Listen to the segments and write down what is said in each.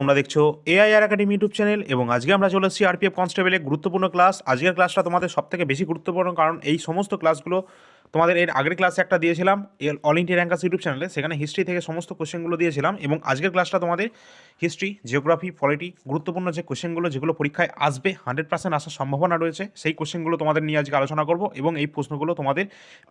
তোমরা দেখছ AIR academy YouTube channel এবং আজকে আমরা চলে এসেছি আরপিএফ কনস্টেবলের গুরুত্বপূর্ণ ক্লাস আজকের ক্লাসটা তোমাদের সব থেকে বেশি গুরুত্বপূর্ণ কারণ এই সমস্ত ক্লাসগুলো তোমাদের এর আগের ক্লাসে একটা দিয়েছিলাম অল ইন্ডিয়া র্যাঙ্কাস ইউটিউব চ্যানেলে, সেখানে হিস্ট্রি থেকে সমস্ত কোশ্চেনগুলো দিয়েছিলাম এবং আজকের ক্লাসটা তোমাদের হিস্ট্রি জিওগ্রাফি পলিটি গুরুত্বপূর্ণ যে কোশ্চেনগুলো যেগুলো পরীক্ষায় আসবে হান্ড্রেড পার্সেন্ট আসার সম্ভাবনা রয়েছে, সেই কোশ্চেনগুলো তোমাদের নিয়ে আজকে আলোচনা করব এবং এই প্রশ্নগুলো তোমাদের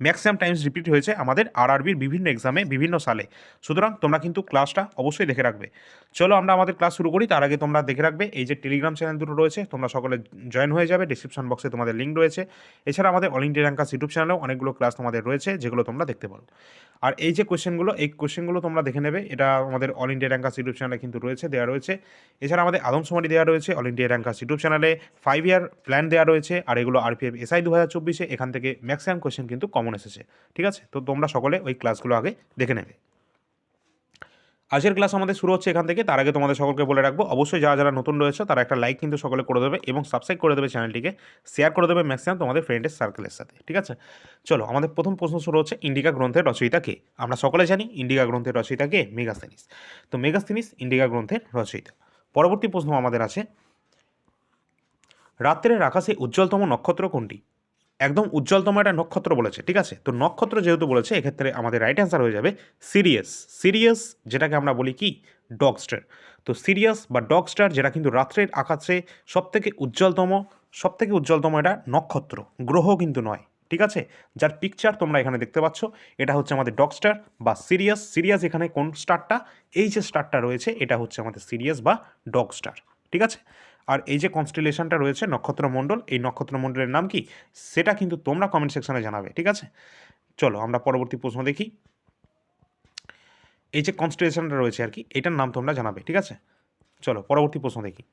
ম্যাক্সিমাম টাইমস রিপিট হয়েছে আমাদের আরআরবির বিভিন্ন এক্সামে বিভিন্ন সালে। সুতরাং তোমরা কিন্তু ক্লাসটা অবশ্যই দেখে রাখবে। চলো আমরা আমাদের ক্লাস শুরু করি, তার আগে তোমরা দেখে রাখবে, এই যে টেলিগ্রাম চ্যানেল দুটো রয়েছে, তোমরা সকলে জয়েন হয়ে যাবে ডিসক্রিপশন বক্সে তোমাদের লিঙ্ক রয়েছে। এছাড়া আমাদের অল ইন্ডিয়া র্যাঙ্কাস ইউটিউব চ্যানেলেও অনেকগুলো ক্লাস তোমাদের রয়েছে, যেগুলো তোমরা দেখতে পারো। আর এই যে কোয়েশ্চেনগুলো এই কোয়েশ্চেনগুলো তোমরা দেখে নেবে। এটা আমাদের অল ইন্ডিয়া র্যাঙ্কাস ইউটিউব চ্যানেলে কিন্তু রয়েছে দেওয়া রয়েছে। এছাড়া আমাদের আদমশুমারি দেওয়া রয়েছে অল ইন্ডিয়া র্যাঙ্কাস ইউটিউব চ্যানেলে ফাইভ ইয়ার প্ল্যান দেওয়া রয়েছে, আর এগুলো আরপিএফ এসআই দু হাজার চব্বিশে। এখান থেকে ম্যাক্সিমাম কোয়েশ্চেন কিন্তু কমন এসেছে। ঠিক আছে? তো তোমরা সকলে ওই ক্লাসগুলো আগে দেখে নেবে। আজকের ক্লাস আমাদের শুরু হচ্ছে এখান থেকে। তার আগে তোমাদের সকলকে বলে রাখব, অবশ্যই যারা যারা নতুন রয়েছে, তারা একটা লাইক কিন্তু সকলে করে দেবে এবং সাবস্ক্রাইব করে দেবে চ্যানেলটিকে শেয়ার করে দেবে ম্যাক্সিমাম তোমাদের ফ্রেন্ডের সার্কেলের সাথে, ঠিক আছে? চলো, আমাদের প্রথম প্রশ্ন শুরু হচ্ছে, ইন্ডিকা গ্রন্থের রচয়িতা কে? আমরা সকলে জানি ইন্ডিকা গ্রন্থের রচয়িতা কে? মেগাস্তেনিস তো মেগাস্তেনিস ইন্ডিকা গ্রন্থের রচয়িতা। পরবর্তী প্রশ্ন আমাদের আছে, রাত্রের আকাশে উজ্জ্বলতম নক্ষত্র কোনটি? একদম উজ্জ্বলতম একটা নক্ষত্র বলেছে, ঠিক আছে? তো নক্ষত্র যেহেতু বলেছে, এক্ষেত্রে আমাদের রাইট অ্যান্সার হয়ে যাবে সিরিয়াস সিরিয়াস যেটাকে আমরা বলি কি? ডগ স্টার তো সিরিয়াস বা ডগ স্টার যেটা কিন্তু রাত্রের আকাশে সবথেকে উজ্জ্বলতম সবথেকে উজ্জ্বলতম এটা নক্ষত্র, গ্রহ কিন্তু নয়, ঠিক আছে? যার পিকচার তোমরা এখানে দেখতে পাচ্ছ, এটা হচ্ছে আমাদের ডগ স্টার বা সিরিয়াস সিরিয়াস এখানে কোন স্টারটা এই যে স্টারটা রয়েছে, এটা হচ্ছে আমাদের সিরিয়াস বা ডগ স্টার ঠিক আছে? আর এই যে কনস্টেলেশনটা রয়েছে নক্ষত্রমণ্ডল, এই নক্ষত্রমণ্ডলের নাম কি? সেটা কিন্তু তোমরা কমেন্ট সেকশনে জানাবে, ঠিক আছে? চলো আমরা পরবর্তী প্রশ্ন দেখি। এই যে কনস্টেলেশনটা রয়েছে আর কি, এটার নাম তোমরা জানাবে, ঠিক আছে? চলো পরবর্তী প্রশ্ন দেখি।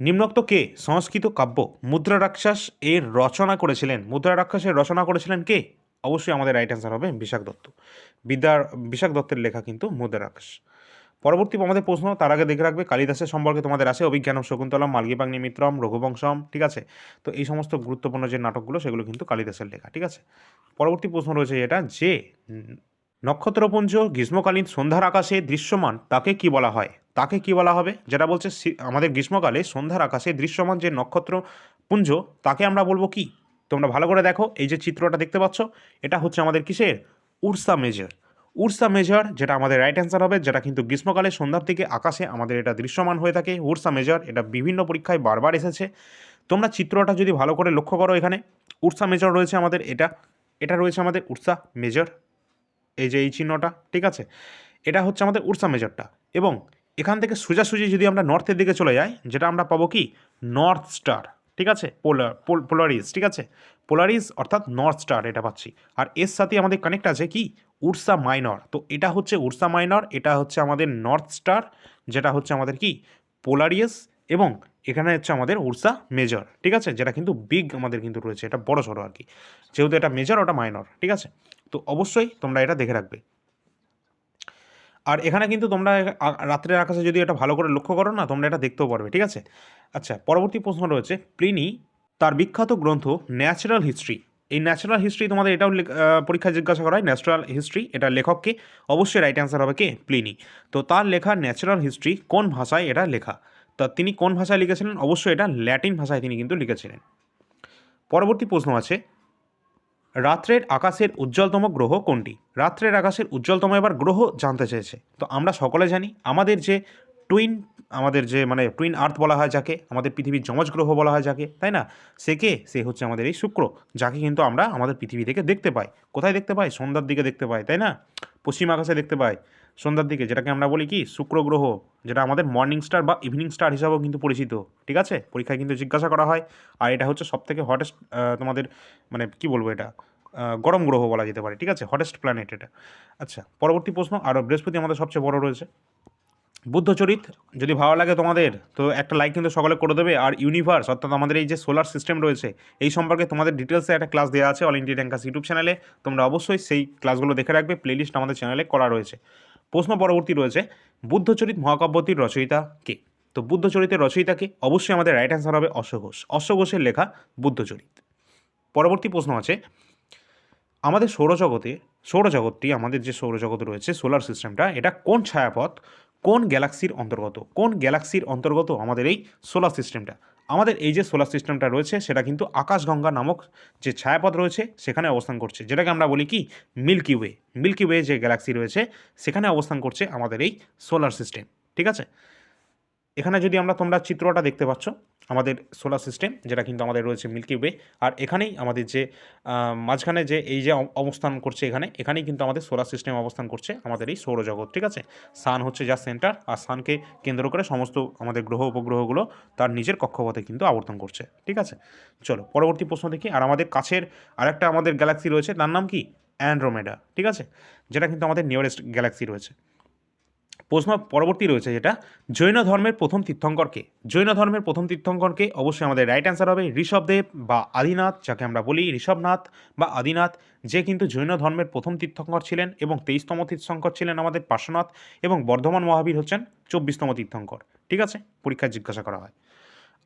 নিম্নোক্ত কে? সংস্কৃত কাব্য। মুদ্রা রাক্ষস এর রচনা করেছিলেন। মুদ্রা রাক্ষসের রচনা করেছিলেন কে? অবশ্যই আমাদের রাইট অ্যান্সার হবে বিশাখ দত্ত। বিদ্যার বিশাখ দত্তের লেখা কিন্তু মুদ্রা রাক্ষস পরবর্তী আমাদের প্রশ্ন, তার আগে দেখে রাখবে, কালিদাসের সম্পর্কে তোমাদের আছে অভিজ্ঞানম শকুন্তলম মালগিবাগ্নি মিত্রম রঘুবংশম, ঠিক আছে? তো এই সমস্ত গুরুত্বপূর্ণ যে নাটকগুলো, সেগুলো কিন্তু কালিদাসের লেখা, ঠিক আছে? পরবর্তী প্রশ্ন রয়েছে এটা যে নক্ষত্রপুঞ্জ গ্রীষ্মকালীন সন্ধ্যার আকাশে দৃশ্যমান, তাকে কি বলা হয়? তাকে কি বলা হবে? যেটা বলছে আমাদের গ্রীষ্মকালে সন্ধ্যার আকাশে দৃশ্যমান যে নক্ষত্রপুঞ্জ, তাকে আমরা বলব কি? তোমরা ভালো করে দেখো, এই যে চিত্রটা দেখতে পাচ্ছ, এটা হচ্ছে আমাদের কিসের? উর্সা মেজর। উর্সা মেজর, যেটা আমাদের রাইট অ্যান্সার হবে, যেটা কিন্তু গ্রীষ্মকালে সন্ধ্যার দিকে আকাশে আমাদের এটা দৃশ্যমান হয়ে থাকে। উর্সা মেজর, এটা বিভিন্ন পরীক্ষায় বারবার এসেছে। তোমরা চিত্রটা যদি ভালো করে লক্ষ্য করো এখানে উর্সা মেজর রয়েছে আমাদের এটা এটা রয়েছে আমাদের উর্সা মেজর। এই যে এই চিহ্নটা, ঠিক আছে? এটা হচ্ছে আমাদের উর্সা মেজরটা। এবং এখান থেকে সোজাসুজি যদি আমরা নর্থের দিকে চলে যাই, যেটা আমরা পাবো কি? নর্থ স্টার ঠিক আছে? পোলার পোলারিস ঠিক আছে? পোলারিস অর্থাৎ নর্থ স্টার এটা পাচ্ছি। আর এর সাথে আমাদের কানেক্ট আছে কি? Ursa Minor. তো এটা হচ্ছে উর্সা মাইনর, এটা হচ্ছে আমাদের নর্থ স্টার, যেটা হচ্ছে আমাদের কি? পোলারিয়াস এবং এখানে হচ্ছে আমাদের উর্সা মেজর, ঠিক আছে? যেটা কিন্তু বিগ আমাদের কিন্তু রয়েছে, এটা বড় সড়ো আর কি। যেহেতু এটা মেজর, ওটা মাইনর, ঠিক আছে? তো অবশ্যই তোমরা এটা দেখে রাখবে। আর এখানে কিন্তু তোমরা রাত্রের আকাশে যদি এটা ভালো করে লক্ষ্য করো না, তোমরা এটা দেখতেও পারবে, ঠিক আছে? আচ্ছা পরবর্তী প্রশ্ন রয়েছে প্লিনি তার বিখ্যাত গ্রন্থ ন্যাচারাল হিস্ট্রি এই ন্যাচারাল হিস্ট্রি তোমাদের এটাও আহ, জিজ্ঞাসা করা হয় ন্যাচারাল হিস্ট্রি এটা লেখককে অবশ্যই রাইট অ্যান্সার হবে কে? প্লিনি। তো তার লেখা ন্যাচারাল হিস্ট্রি কোন ভাষায় এটা লেখা? তা তিনি কোন ভাষায় লিখেছিলেন? অবশ্যই এটা ল্যাটিন ভাষায় তিনি কিন্তু লিখেছিলেন। পরবর্তী প্রশ্ন আছে রাত্রের আকাশের উজ্জ্বলতম গ্রহ কোনটি? রাত্রের আকাশের উজ্জ্বলতম এবার গ্রহ জানতে চেয়েছে। তো আমরা সকলে জানি আমাদের যে টুইন আমাদের যে মানে টুইন আর্থ বলা হয় যাকে, আমাদের পৃথিবীর যমজ গ্রহ বলা হয় যাকে, তাই না? সে কে? সে হচ্ছে আমাদের এই শুক্র, যাকে কিন্তু আমরা আমাদের পৃথিবী থেকে দেখতে পাই। কোথায় দেখতে পাই? সন্ধ্যার দিকে দেখতে পাই, তাই না? পশ্চিম আকাশে দেখতে পাই, সন্ধ্যার দিকে, যেটাকে আমরা বলি কি? শুক্র গ্রহ, যেটা আমাদের মর্নিং স্টার বা ইভিনিং স্টার হিসাবেও কিন্তু পরিচিত, ঠিক আছে? পরীক্ষায় কিন্তু জিজ্ঞাসা করা হয়, আর এটা হচ্ছে সব থেকে হটেস্ট তোমাদের মানে কি বলব এটা? গরম গ্রহ বলা যেতে পারে, ঠিক আছে? হটেস্ট প্ল্যানেট এটা। আচ্ছা পরবর্তী প্রশ্ন, আর বৃহস্পতি আমাদের সবচেয়ে বড় রয়েছে। বুদ্ধচরিত, যদি ভালো লাগে তোমাদের, তো একটা লাইক কিন্তু সকলে করে দেবে। আর ইউনিভার্স অর্থাৎ আমাদের এই যে সোলার সিস্টেম রয়েছে, এই সম্পর্কে তোমাদের ডিটেলসে একটা ক্লাস দেওয়া আছে অল ইন্ডিয়া র্যাঙ্কাস ইউটিউব চ্যানেলে তোমরা অবশ্যই সেই ক্লাসগুলো দেখে রাখবে প্লেলিস্ট আমাদের চ্যানেলে করা রয়েছে। প্রশ্ন পরবর্তী রয়েছে, বুদ্ধচরিত মহাকাব্যটির রচয়িতা কে? তো বুদ্ধচরিতের রচয়িতাকে অবশ্যই আমাদের রাইট অ্যান্সার হবে অশ্বঘোষ অশ্বঘোষের লেখা বুদ্ধচরিত। পরবর্তী প্রশ্ন আছে, আমাদের সৌরজগতে, সৌরজগৎটি, আমাদের যে সৌরজগৎ রয়েছে সোলার সিস্টেমটা এটা কোন ছায়াপথ? কোন গ্যালাক্সির অন্তর্গত? কোন গ্যালাক্সির অন্তর্গত আমাদের এই সোলার সিস্টেমটা? আমাদের এই যে সোলার সিস্টেমটা রয়েছে, সেটা কিন্তু আকাশগঙ্গা নামক যে ছায়াপথ রয়েছে, সেখানে অবস্থান করছে। যেটাকে আমরা বলি কি? Milky Way. মিল্কি ওয়ে যে গ্যালাক্সি রয়েছে, সেখানে অবস্থান করছে আমাদের এই সোলার সিস্টেম। ঠিক আছে? এখানে যদি আমরা তোমরা চিত্রটা দেখতে পাচ্ছ, আমাদের সোলার সিস্টেম যেটা কিন্তু আমাদের রয়েছে মিল্কি ওয়ে আর এখানেই আমাদের যে মাঝখানে যে এই যে অবস্থান করছে এখানে, এখানেই কিন্তু আমাদের সোলার সিস্টেম অবস্থান করছে আমাদের এই সৌরজগৎ, ঠিক আছে? সান হচ্ছে যা সেন্টার আর সানকে কেন্দ্র করে সমস্ত আমাদের গ্রহ উপগ্রহগুলো তার নিজের কক্ষপথে কিন্তু আবর্তন করছে, ঠিক আছে? চলো, পরবর্তী প্রশ্ন দেখি, আর আমাদের কাছের আরেকটা আমাদের গ্যালাক্সি রয়েছে, তার নাম কি? অ্যান্ড্রোমেডা ঠিক আছে? যেটা কিন্তু আমাদের নিয়ারেস্ট গ্যালাক্সি রয়েছে। প্রশ্ন পরবর্তী রয়েছে যেটা, জৈন ধর্মের প্রথম তীর্থঙ্করকে, জৈন ধর্মের প্রথম তীর্থঙ্করকে অবশ্যই আমাদের রাইট অ্যান্সার হবে ঋষভদেব বা আদিনাথ, যাকে আমরা বলি ঋষভনাথ বা আদিনাথ, যে কিন্তু জৈন ধর্মের প্রথম তীর্থঙ্কর ছিলেন এবং তেইশতম তীর্থঙ্কর ছিলেন আমাদের পার্শ্বনাথ এবং বর্ধমান মহাবীর হচ্ছেন চব্বিশতম তীর্থঙ্কর, ঠিক আছে? পরীক্ষায় জিজ্ঞাসা করা হয়।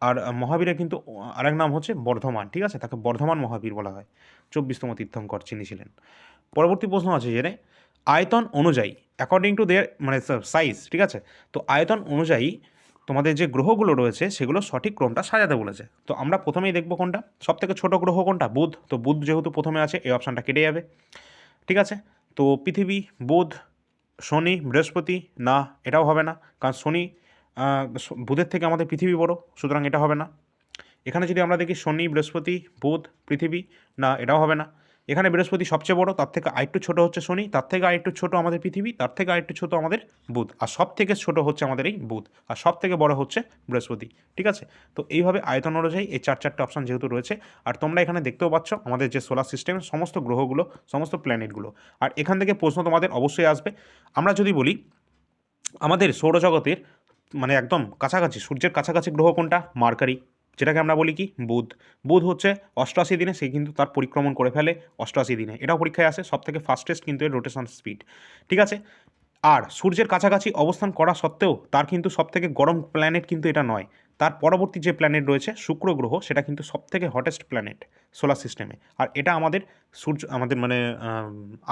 আর মহাবীরের কিন্তু আরেক নাম হচ্ছে বর্ধমান, ঠিক আছে? তাকে বর্ধমান মহাবীর বলা হয়, চব্বিশতম তীর্থঙ্কর যিনি ছিলেন। পরবর্তী প্রশ্ন আছে যে আয়তন অনুযায়ী অ্যাকর্ডিং টু দেয়ার মানে সাইজ ঠিক আছে? তো আয়তন অনুযায়ী তোমাদের যে গ্রহগুলো রয়েছে, সেগুলো সঠিক ক্রমটা সাজাতে বলেছে। তো আমরা প্রথমেই দেখব কোনটা। সব থেকে ছোটো গ্রহ কোনটা? বুধ। তো বুধ যেহেতু প্রথমে আছে, এই অপশানটা কেটে যাবে। ঠিক আছে? তো পৃথিবী, বুধ, শনি, বৃহস্পতি, না, এটাও হবে না। কারণ শনি বুধের থেকে আমাদের পৃথিবী বড়, সুতরাং এটা হবে না। এখানে যদি আমরা দেখি শনি, বৃহস্পতি, বুধ, পৃথিবী, না, এটাও হবে না। এখানে বৃহস্পতি সবচেয়ে বড়, তার থেকে আরেকটু ছোট হচ্ছে শনি, তার থেকে আরেকটু ছোট আমাদের পৃথিবী, তার থেকে আরেকটু ছোট আমাদের বুধ, আর সব থেকে ছোট হচ্ছে আমাদের এই বুধ, আর সব থেকে বড় হচ্ছে বৃহস্পতি, ঠিক আছে? তো এইভাবে আয়তন অনুযায়ী এই চার চারটে অপশান যেহেতু রয়েছে, আর তোমরা এখানে দেখতেও পাচ্ছ আমাদের যে সোলার সিস্টেমের সমস্ত গ্রহগুলো, সমস্ত প্ল্যানেটগুলো আর এখান থেকে প্রশ্ন তোমাদের অবশ্যই আসবে। আমরা যদি বলি আমাদের সৌরজগতের মানে একদম কাছাকাছি, সূর্যের কাছাকাছি গ্রহ কোনটা? মার্কারি। যেটাকে আমরা বলি কি? বুধ। বুধ হচ্ছে অষ্টআশি দিনে সে কিন্তু তার পরিক্রমণ করে ফেলে অষ্টআশি দিনে। এটাও পরীক্ষায় আসে সব থেকে ফাস্টেস্ট কিন্তু এর রোটেশন স্পিড ঠিক আছে? আর সূর্যের কাছাকাছি অবস্থান করা সত্ত্বেও তার কিন্তু সব থেকে গরম প্ল্যানেট কিন্তু এটা নয়। তার পরবর্তী যে প্ল্যানেট রয়েছে, শুক্র গ্রহ, সেটা কিন্তু সব থেকে হটেস্ট প্ল্যানেট সোলার সিস্টেমে আর এটা আমাদের সূর্য, আমাদের মানে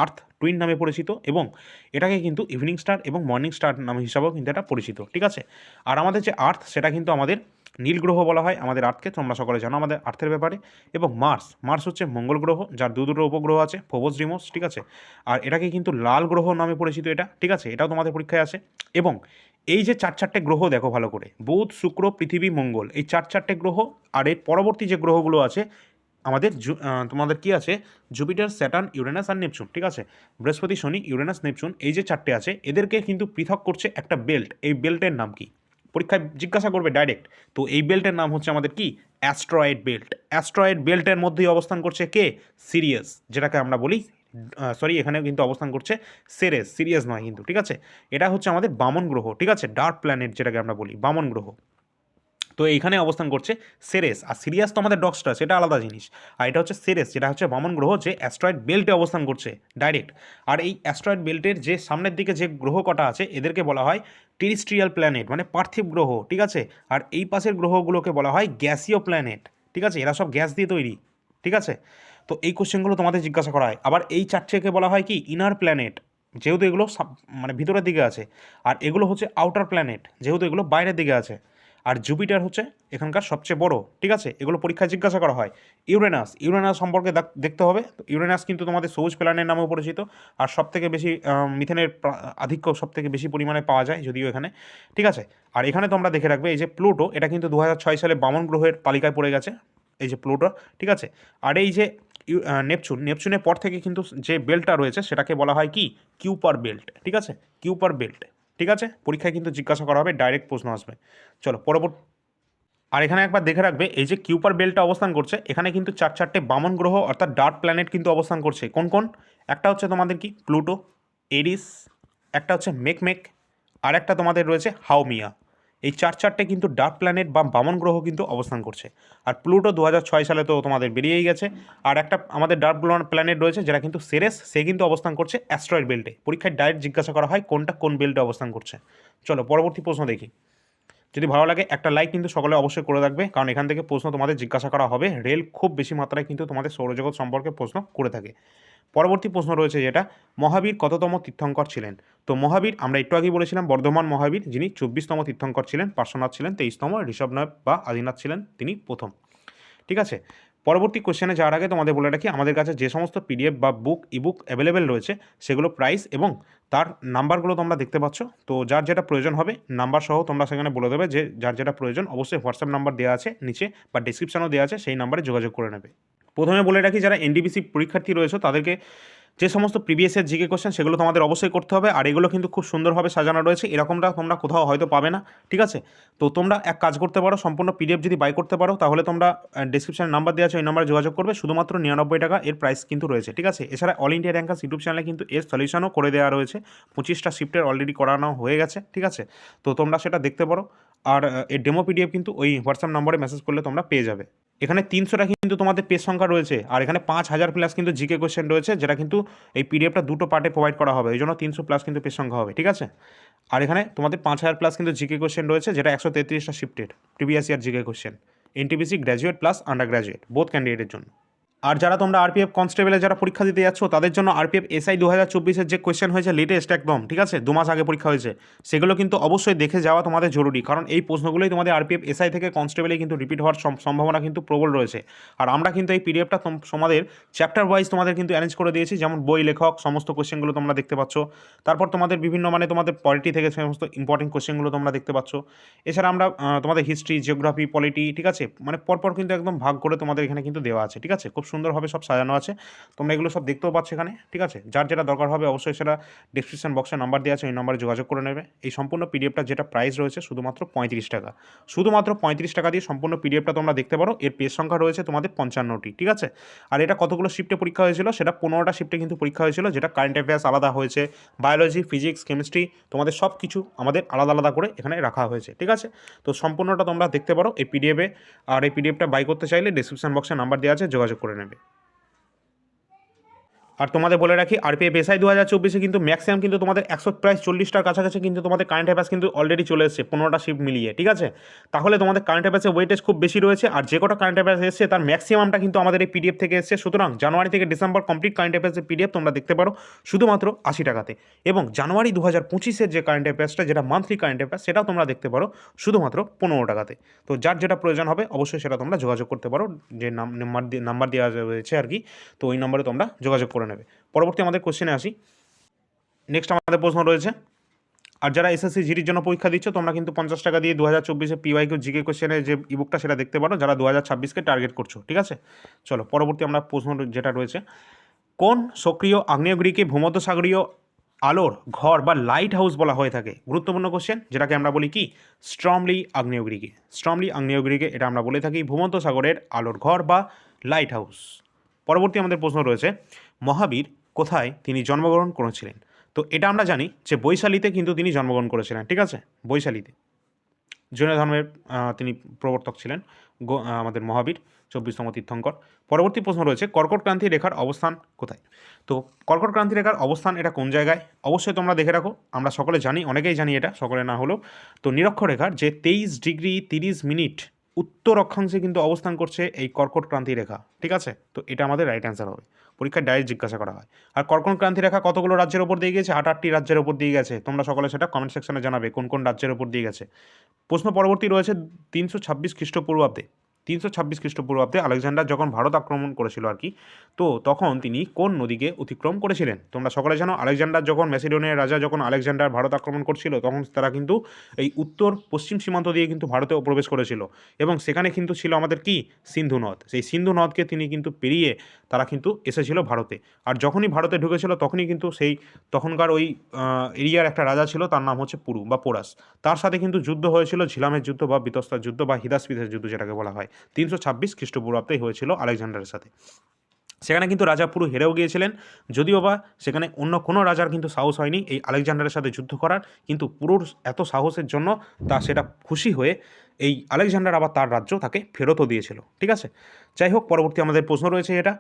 আর্থ টুইন নামে পরিচিত এবং এটাকে কিন্তু ইভিনিং স্টার এবং মর্নিং স্টার নাম হিসাবেও কিন্তু এটা পরিচিত। ঠিক আছে? আর আমাদের যে আর্থ সেটা কিন্তু আমাদের নীল গ্রহ বলা হয় আমাদের আর্থকে তোমরা সকলে জানো আমাদের আর্থের ব্যাপারে। এবং মার্স মার্স হচ্ছে মঙ্গল গ্রহ, যার দু দুটো উপগ্রহ আছে, ফোবস, রিমোস, ঠিক আছে? আর এটাকে কিন্তু লাল গ্রহ নামে পরিচিত এটা, ঠিক আছে? এটাও তোমাদের পরীক্ষায় আসে এবং এই যে চার চারটে গ্রহ দেখো ভালো করে, বুধ, শুক্র, পৃথিবী, মঙ্গল, এই চার চারটে গ্রহ আর এর পরবর্তী যে গ্রহগুলো আছে, আমাদের তোমাদের কি আছে? জুপিটার, স্যাটার্ন, ইউরেনাস আর নেপচুন, ঠিক আছে? বৃহস্পতি, শনি, ইউরেনাস, নেপচুন, এই যে চারটে আছে, এদেরকে কিন্তু পৃথক করছে একটা বেল্ট, এই বেল্টের নাম কি? পরীক্ষায় জিজ্ঞাসা করবে ডাইরেক্ট তো এই বেল্টের নাম হচ্ছে আমাদের কি? অ্যাস্ট্রয়েড বেল্ট অ্যাস্ট্রয়েড বেল্টের মধ্যেই অবস্থান করছে কে? সিরিয়াস যেটাকে আমরা বলি সরি এখানেও কিন্তু অবস্থান করছে সেরেস সিরিয়াস নয় কিন্তু, ঠিক আছে? এটা হচ্ছে আমাদের বামন গ্রহ, ঠিক আছে? ডার্ক প্ল্যানেট যেটাকে আমরা বলি, বামন গ্রহ। তো এইখানে অবস্থান করছে সেরেস আর সিরিয়াস তো আমাদের ডগস্টার সেটা আলাদা জিনিস। আর এটা হচ্ছে সেরেস যেটা হচ্ছে বামন গ্রহ যে অ্যাস্ট্রয়েড বেল্টে অবস্থান করছে ডাইরেক্ট আর এই অ্যাস্ট্রয়েড বেল্টের যে সামনের দিকে যে গ্রহ কটা আছে, এদেরকে বলা হয় টেরিস্ট্রিয়াল প্ল্যানেট মানে পার্থিব গ্রহ, ঠিক আছে? আর এই পাশের গ্রহগুলোকে বলা হয় গ্যাসীয় প্ল্যানেট, ঠিক আছে? এরা সব গ্যাস দিয়ে তৈরি, ঠিক আছে? তো এই কোশ্চেনগুলো তোমাদের জিজ্ঞাসা করা হয়। আবার এই চারটেকে বলা হয় কি, ইনার প্ল্যানেট, যেহেতু এগুলো মানে ভিতরের দিকে আছে। আর এগুলো হচ্ছে আউটার প্ল্যানেট, যেহেতু এগুলো বাইরের দিকে আছে। আর জুপিটার হচ্ছে এখানকার সবচেয়ে বড়, ঠিক আছে? এগুলো পরীক্ষায় জিজ্ঞাসা করা হয়। ইউরেনাস ইউরেনাস সম্পর্কে দেখ- দেখতে হবে। তো ইউরেনাস কিন্তু তোমাদের সবুজ প্ল্যানের নামেও পরিচিত। আর সব থেকে বেশি মিথেনের আধিক্য সব থেকে বেশি পরিমাণে পাওয়া যায় যদিও এখানে, ঠিক আছে? আর এখানে তোমরা দেখে রাখবে, এই যে প্লুটো এটা কিন্তু দু হাজার ছয় সালে বামন গ্রহের তালিকায় পড়ে গেছে, এই যে প্লুটো ঠিক আছে? আর এই যে নেপচুন, নেপচুনের পর থেকে কিন্তু যে বেল্টটা রয়েছে, সেটাকে বলা হয় কি? কিউপার বেল্ট ঠিক আছে? কিউপার বেল্ট ঠিক আছে? পরীক্ষায় কিন্তু জিজ্ঞাসা করা হবে ডাইরেক্ট প্রশ্ন আসবে। চলো, পরবর্তী, আর এখানে একবার দেখে রাখবে, এই যে কিউপার বেল্টটা অবস্থান করছে, এখানে কিন্তু চার চারটে বামন গ্রহ অর্থাৎ ডার্ক প্ল্যানেট কিন্তু অবস্থান করছে। কোন কোন? একটা হচ্ছে তোমাদের কি? প্লুটো এরিস একটা হচ্ছে মেকমেক আর একটা তোমাদের রয়েছে হাউমিয়া এই চার চারটে কিন্তু ডার্ক প্ল্যানেট বা বামন গ্রহ কিন্তু অবস্থান করছে। আর প্লুটো দু সালে তো তোমাদের বেরিয়েই গেছে। আর একটা আমাদের ডার্ক প্ল্যানেট রয়েছে যেটা কিন্তু সেরেস, সে কিন্তু অবস্থান করছে অ্যাস্ট্রয়েড বেল্টে। পরীক্ষায় ডাইরেক্ট জিজ্ঞাসা করা হয় কোনটা কোন বেল্টে অবস্থান করছে। চলো পরবর্তী প্রশ্ন দেখি। যদি ভালো লাগে, একটা লাইক কিন্তু সকলে অবশ্যই করে রাখবে। কারণ এখান থেকে প্রশ্ন তোমাদের জিজ্ঞাসা করা হবে। রেল খুব বেশি মাত্রায় কিন্তু তোমাদের সৌরজগৎ সম্পর্কে প্রশ্ন করে থাকে। পরবর্তী প্রশ্ন রয়েছে যেটা, মহাবীর কততম তীর্থঙ্কর ছিলেন? তো মহাবীর, আমরা একটু আগেই বলেছিলাম, বর্ধমান মহাবীর, যিনি চব্বিশতম তীর্থঙ্কর ছিলেন, পার্শ্বনাথ ছিলেন, তেইশতম, ঋষভনাথ বা আদিনাথ ছিলেন, তিনি প্রথম। ঠিক আছে? পরবর্তী কোশ্চেনে যাওয়ার আগে তোমাদের বলে রাখি, আমাদের কাছে যে সমস্ত পিডিএফ বা বুক ইবুক অ্যাভেলেবেল রয়েছে, সেগুলো প্রাইস এবং তার নাম্বারগুলো তোমরা দেখতে পাচ্ছ। তো যার যেটা প্রয়োজন হবে নাম্বার সহ তোমরা সেখানে বলে দেবে যে যার যেটা প্রয়োজন, অবশ্যই হোয়াটসঅ্যাপ নাম্বার দেওয়া আছে, নিচে বা ডিসক্রিপশানও দেওয়া আছে, সেই নাম্বারে যোগাযোগ করে নেবে। প্রথমে বলে রাখি, যারা এনডিবিসি পরীক্ষার্থী রয়েছে, তাদেরকে যে সমস্ত প্রিভিয়াস ইয়ার জিকে কোশ্চেন সেগুলো তোমাদের অবশ্যই করতে হবে, আর এগুলো কিন্তু খুব সুন্দরভাবে সাজানো রয়েছে। এরকমটা তোমরা কোথাও হয়তো পাবে না, ঠিক আছে? তো তোমরা এক কাজ করতে পারো, সম্পূর্ণ পিডিএফ যদি বাই করতে পারো, তাহলে তোমরা ডিসক্রিপশনে নাম্বার দেওয়া আছে, ওই নাম্বারে যোগাযোগ করবে। শুধুমাত্র নিরানব্বই টাকা এর প্রাইস কিন্তু রয়েছে, ঠিক আছে? এছাড়া অল ইন্ডিয়া র্যাঙ্কার্স ইউটিউব চ্যানেলে কিন্তু এর সলিউশনও করে দেওয়া রয়েছে। পঁচিশটা শিফটের অলরেডি করানো হয়ে গেছে, ঠিক আছে? তো তোমরা সেটা দেখতে পারো, আর এর ডেমো পিডিএফ কিন্তু ওই হোয়াটসঅ্যাপ নম্বরে মেসেজ করলে তোমরা পেয়ে যাবে। এখানে তিনশোটা কিন্তু তোমাদের পেজ সংখ্যা রয়েছে। আর এখানে পাঁচ হাজার প্লাস কিন্তু জিকে কোয়েশ্চেন রয়েছে, যেটা কিন্তু এই পিডিএফটা দুটো পার্টে প্রোভাইড করা হবে। এই জন্য তিনশো প্লাস কিন্তু পেজ সংখ্যা হবে, ঠিক আছে? আর এখানে তোমাদের পাঁচ হাজার প্লাস কিন্তু জিকে কোয়েশ্চেন রয়েছে, যেটা একশো তেত্রিশটা shifted previous year GK question NTPC graduate plus under graduate both ক্যান্ডিডেটের জন্য। আর যারা তোমরা আরপিএফ কনস্টেবলে যারা পরীক্ষা দিতে যাচ্ছ, তাদের জন্য আরপিএফ এসআই দু হাজার চব্বিশের যে কোয়েশ্চেন হয়েছে লেটেস্ট একদম, ঠিক আছে? দু মাস আগে পরীক্ষা হয়েছে। সেগুলো কিন্তু অবশ্যই দেখে যাওয়া তোমাদের জরুরি, কারণ এই প্রশ্নগুলোই তোমাদের আরপিএফ এসআই থেকে কনস্টেবলে কিন্তু রিপিট হওয়ার সম্ভাবনা কিন্তু প্রবল রয়েছে। আর আমরা কিন্তু এই পিডিএফটা তোমাদের চ্যাপ্টার ওয়াইজ তোমাদের কিন্তু অ্যারেঞ্জ করে দিয়েছি, যেমন বই লেখক, সমস্ত কোশ্চেনগুলো তোমরা দেখতে পাচ্ছ। তারপর তোমাদের বিভিন্ন মানে তোমাদের পলিটি থেকে সমস্ত ইম্পর্টেন্ট কোশ্চেনগুলো তোমরা দেখতে পাচ্ছ। এছাড়া আমরা তোমাদের হিস্ট্রি জিওগ্রাফি পলিটি ঠিক আছে? মানে পরপর কিন্তু একদম ভাগ করে তোমাদের এখানে কিন্তু দেওয়া আছে, ঠিক আছে? খুব সুন্দরভাবে সব সাজানো আছে। তোমরা এগুলো সব দেখতেও পাচ্ছ এখানে, ঠিক আছে? যার যেটা দরকার হবে অবশ্যই সেটা ডিসক্রিপশন বক্সে নাম্বার দেওয়া আছে ওই নাম্বারে যোগাযোগ করে নেবে। এই সম্পূর্ণ পিডিএফটা যেটা প্রাইস রয়েছে শুধুমাত্র পঁয়ত্রিশ টাকা। শুধুমাত্র পঁয়ত্রিশ টাকা দিয়ে সম্পূর্ণ পিডিএফটা তোমরা দেখতে পারো। এর পেজ সংখ্যা রয়েছে তোমাদের পঞ্চান্নটি, ঠিক আছে? আর এটা কতগুলো শিফটে পরীক্ষা হয়েছিল সেটা পনেরোটা শিফটে কিন্তু পরীক্ষা হয়েছিল, যেটা কারেন্ট অ্যাফেয়ার্স আলাদা হয়েছে বায়োলজি ফিজিক্স কেমিস্ট্রি তোমাদের সব কিছু আমাদের আলাদা আলাদা করে এখানে রাখা হয়েছে, ঠিক আছে? তো সম্পূর্ণটা তোমরা দেখতে পারো এই পিডিএফে আর এই পিডিএফটা বাই করতে চাইলে ডিসক্রিপশন বক্সে নাম্বার দেওয়া আছে, যোগাযোগ করে নেবে আর তোমাদের বলে রাখি আরপিএফ এসআই দু হাজার চব্বিশে কিন্তু ম্যাক্সিমাম কিন্তু তোমাদের একশো প্রায় চল্লিশটার কাছাকাছি কিন্তু তোমাদের কারেন্ট অ্যাফেয়ার্স কিন্তু অলরেডি চলে এসেছে, পনেরোটা শিফট মিলিয়ে, ঠিক আছে? তাহলে তোমাদের কারেন্ট অ্যাফেয়ার্সের ওয়েটেজ খুব বেশি রয়েছে আর যে কটা কারেন্ট অ্যাফেয়ার্স এসেছে তার ম্যাক্সিমামটা কিন্তু আমাদের এই পিডিএফ থেকে এসেছে। সুতরাং জানুয়ারি থেকে ডিসেম্বর কমপ্লিট কারেন্ট অ্যাফেয়ার্সের পিডিএফ তোমরা দেখতে পারো শুধুমাত্র আশি টাকাতে। এবং জানুয়ারি দু হাজার পঁচিশের যে কারেন্ট অ্যাফেয়ার্সটা যেটা মান্থলি কারেন্ট অ্যাফেয়ার্স সেটাও তোমরা দেখতে পারো শুধুমাত্র পনেরো টাকাতে। তো যার যেটা প্রয়োজন হবে অবশ্যই সেটা তোমরা যোগাযোগ করতে পারো। যে নাম নাম্বার দিয়ে নাম্বার দেওয়া রয়েছে আর কি, তো ওই নম্বরে তোমরা যোগাযোগ করে নেবে। পরবর্তী আমাদের কোশ্চেনে আসি। নেক্সট আমাদের প্রশ্ন রয়েছে। আর যারা এসএসসি জিডির জন্য পরীক্ষা দিচ্ছ, তোমরা কিন্তু পঞ্চাশ টাকা দিয়ে দু হাজার চব্বিশে পিওয়াইকিউ জিকে কোশ্চেনের যে ইবুকটা সেটা দেখতে পারো, যারা দু হাজার ছাব্বিশকে টার্গেট করছ, ঠিক আছে? চলো, পরবর্তী আমরা প্রশ্ন যেটা রয়েছে। কোন সক্রিয় আগ্নেয়গিরিকে ভূমধ্যসাগরীয় আলোর ঘর বা লাইট হাউস বলা হয়ে থাকে? গুরুত্বপূর্ণ কোশ্চেন যেটাকে আমরা বলি কি? স্ট্রমলি আগ্নেয়গিরিকে। স্ট্রমলি আগ্নেয়গিরিকে এটা আমরা বলে থাকি ভূমধ্যসাগরের আলোর ঘর বা লাইট হাউস পরবর্তী আমাদের প্রশ্ন রয়েছে মহাবীর কোথায় তিনি জন্মগ্রহণ করেছিলেন। তো এটা আমরা জানি যে বৈশালীতে কিন্তু তিনি জন্মগ্রহণ করেছিলেন, ঠিক আছে? বৈশালীতে। জৈন ধর্মের তিনি প্রবর্তক ছিলেন আমাদের মহাবীর, চব্বিশতম তীর্থঙ্কর। পরবর্তী প্রশ্ন রয়েছে, কর্কট ক্রান্তি রেখার অবস্থান কোথায়? তো কর্কট ক্রান্তি রেখার অবস্থান এটা কোন জায়গায়? অবশ্যই তোমরা দেখে রাখো, আমরা সকলে জানি, অনেকেই জানি এটা, সকলে না হলেও। তো নিরক্ষরেখার যে তেইশ ডিগ্রি তিরিশ মিনিট উত্তর অক্ষাংশে কিন্তু অবস্থান করছে এই কর্কট ক্রান্তি রেখা, ঠিক আছে? তো এটা আমাদের রাইট অ্যান্সার হবে। পরীক্ষায় ডাইরেক্ট জিজ্ঞাসা করা হয়। আর কর্কট ক্রান্তি রেখা কতগুলো রাজ্যের ওপর দিয়ে গেছে আট আটটি রাজ্যের ওপর দিয়ে গেছে। তোমরা সকলে সেটা কমেন্ট সেকশনে জানাবে কোন কোন রাজ্যের ওপর দিয়ে গেছে। প্রশ্ন পরবর্তী রয়েছে তিনশো ছাব্বিশ খ্রিস্টপূর্বাব্দে। তিনশো ছাব্বিশ খ্রিস্টপূর্বাব্দে আলেকজান্ডার যখন ভারত আক্রমণ করেছিল আর কি, তো তখন তিনি কোন নদীকে অতিক্রম করেছিলেন? তোমরা সকলে জানো, আলেকজান্ডার যখন ম্যাসিডোনিয়ার রাজা যখন আলেকজান্ডার ভারত আক্রমণ করছিল, তখন তারা কিন্তু এই উত্তর পশ্চিম সীমান্ত দিয়ে কিন্তু ভারতেও প্রবেশ করেছিল। এবং সেখানে কিন্তু ছিল আমাদের কি? সিন্ধু নদ। সেই সিন্ধু নদকে তিনি কিন্তু পেরিয়ে তারা কিন্তু এসেছিল ভারতে। আর যখনই ভারতে ঢুকেছিল, তখনই কিন্তু সেই তখনকার ওই এরিয়ার একটা রাজা ছিল, তার নাম হচ্ছে পুরু বা পোরাস। তার সাথে কিন্তু যুদ্ধ হয়েছিল, ঝিলামের যুদ্ধ বা বিতস্তার যুদ্ধ বা হিদাসপিথের যুদ্ধ যেটাকে বলা হয়। তিনশো ছাব্বিশ খ্রিস্টপূর্বাব্দেই হয়েছিল আলেকজান্ডারের সাথে। সেখানে কিন্তু রাজা পুরো হেরেও গিয়েছিলেন, যদিও বা সেখানে অন্য কোনো রাজার কিন্তু সাহস হয়নি এই আলেকজান্ডারের সাথে যুদ্ধ করার, কিন্তু পুরুর এত সাহসের জন্য তা সেটা খুশি হয়ে এই আলেকজান্ডার আবার তার রাজ্য তাকে ফেরতও দিয়েছিল। ঠিক আছে? যাই হোক, পরবর্তী আমাদের প্রশ্ন রয়েছে এটা